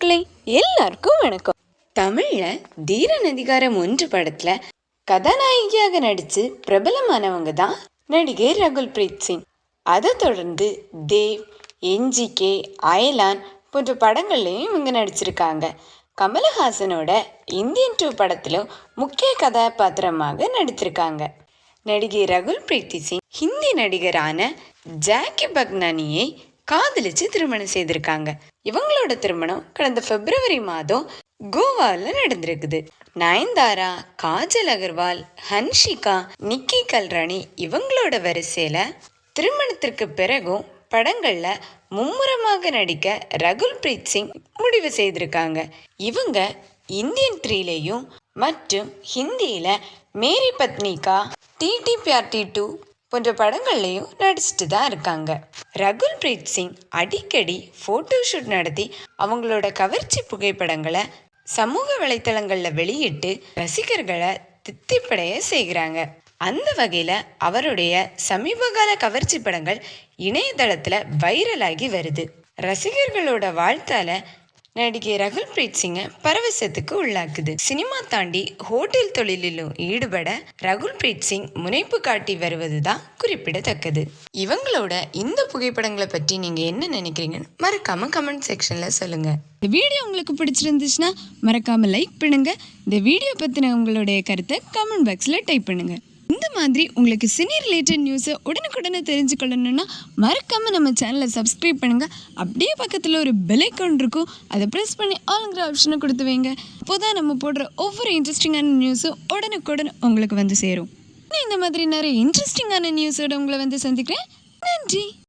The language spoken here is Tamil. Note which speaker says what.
Speaker 1: மக்களே எல்லாருக்கும் வணக்கம். தமிழ்ல தீரன் அதிகாரம் ஒன்று படத்துல கதாநாயகியாக நடிச்சு பிரபலமானவங்க தான் நடிகை ரகுல் பிரீத் சிங். அதை தொடர்ந்து தேவ் என்ஜிகே அயலான் போன்ற படங்கள்லையும் இவங்க நடிச்சிருக்காங்க. கமலஹாசனோட இந்தியன் டூ படத்திலும் முக்கிய கதாபாத்திரமாக நடிச்சிருக்காங்க நடிகை ரகுல் பிரீத்தி சிங் ஹிந்தி நடிகரான ஜாக்கி பக்னானியை காதலிச்சு திருமணம் செய்திருக்காங்க. இவங்களோட திருமணம் கடந்த பிப்ரவரி மாதம் கோவாவில் நடந்திருக்குது. நயன்தாரா காஜல் அகர்வால் ஹன்ஷிகா நிக்கி கல்ராணி இவங்களோட வரிசையில திருமணத்திற்கு பிறகும் படங்கள்ல மும்முரமாக நடிக்க ரகுல் பிரீத் சிங் முடிவு செய்திருக்காங்க. இவங்க இந்தியன் த்ரீலேயும் மற்றும் ஹிந்தியில மேரி பத்னிகா டிடி பியார்டி டூ போன்ற படங்கள்லையும் நடிச்சிட்டு தான் இருக்காங்க. ரகுல் பிரீத் சிங் அடிக்கடி ஃபோட்டோ ஷூட் நடத்தி அவங்களோட கவர்ச்சி புகைப்படங்களை சமூக வலைத்தளங்களில் வெளியிட்டு ரசிகர்களை தித்திப்படைய செய்கிறாங்க. அந்த வகையில் அவருடைய சமீபகால கவர்ச்சி படங்கள் இணையதளத்தில் வைரலாகி வருது. ரசிகர்களோட வாழ்த்தால நடிகை ரகுல் பிரீத் சிங்கை பரவசத்துக்கு உள்ளாக்குது. சினிமா தாண்டி ஹோட்டல் தொழிலிலும் ஈடுபட ரகுல் பிரீத் சிங் முனைப்பு காட்டி வருவது தான் குறிப்பிடத்தக்கது. இவங்களோட இந்த புகைப்படங்களை பற்றி நீங்க என்ன நினைக்கிறீங்கன்னு மறக்காம கமெண்ட் செக்ஷன்ல சொல்லுங்க.
Speaker 2: இந்த வீடியோ உங்களுக்கு பிடிச்சிருந்துச்சுன்னா மறக்காம லைக் பண்ணுங்க. இந்த வீடியோ பற்றின உங்களுடைய கருத்தை கமெண்ட் பாக்ஸில் டைப் பண்ணுங்க. இந்த மாதிரி உங்களுக்கு சினி ரிலேட்டட் நியூஸை உடனுக்குடனே தெரிஞ்சுக்கொள்ளணும்னா மறக்காமல் நம்ம சேனலை சப்ஸ்கிரைப் பண்ணுங்கள் அப்படியே பக்கத்தில் ஒரு பெல் இருக்கும். அதை ப்ரெஸ் பண்ணி ஆளுங்கிற ஆப்ஷனை கொடுத்து வைங்க. அப்போதான் நம்ம போடுற ஒவ்வொரு இன்ட்ரெஸ்டிங்கான நியூஸும் உடனுக்குடன் உங்களுக்கு வந்து சேரும். இந்த மாதிரி நிறைய இன்ட்ரெஸ்டிங்கான நியூஸோட உங்களை வந்து சந்திக்கிறேன். நன்றி.